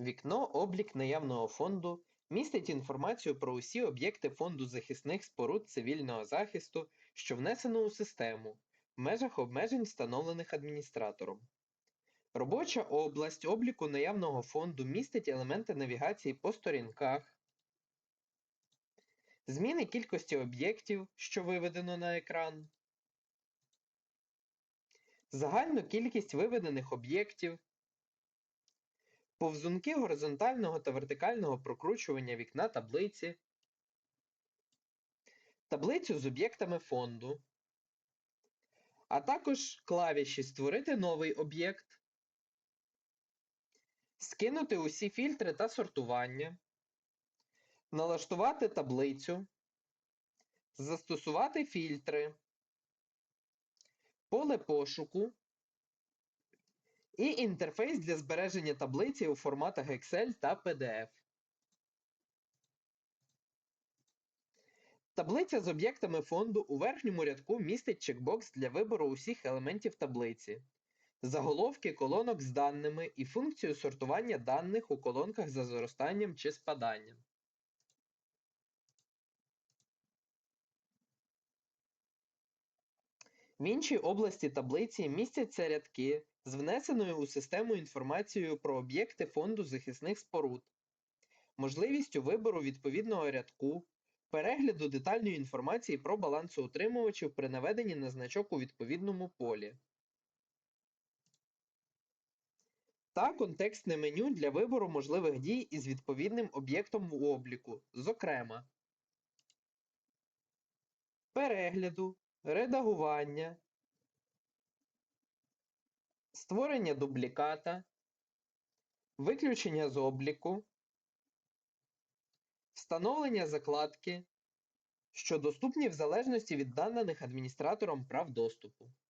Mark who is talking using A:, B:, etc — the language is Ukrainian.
A: Вікно «Облік наявного фонду» містить інформацію про усі об'єкти Фонду захисних споруд цивільного захисту, що внесено у систему, в межах обмежень, встановлених адміністратором. Робоча область обліку наявного фонду містить елементи навігації по сторінках, зміни кількості об'єктів, що виведено на екран, загальну кількість виведених об'єктів, повзунки горизонтального та вертикального прокручування вікна таблиці, таблицю з об'єктами фонду, а також клавіші Створити новий об'єкт, скинути усі фільтри та сортування, налаштувати таблицю, застосувати фільтри, поле пошуку і інтерфейс для збереження таблиці у форматах Excel та PDF. Таблиця з об'єктами фонду у верхньому рядку містить чекбокс для вибору усіх елементів таблиці, заголовки колонок з даними і функцію сортування даних у колонках за зростанням чи спаданням. В іншій області таблиці містяться рядки з внесеною у систему інформацією про об'єкти Фонду захисних споруд, можливістю вибору відповідного рядку, перегляду детальної інформації про балансоутримувачів при наведенні на значок у відповідному полі. Та контекстне меню для вибору можливих дій із відповідним об'єктом в обліку, зокрема перегляду, редагування, створення дубліката, виключення з обліку, встановлення закладки, що доступні в залежності від наданих адміністратором прав доступу.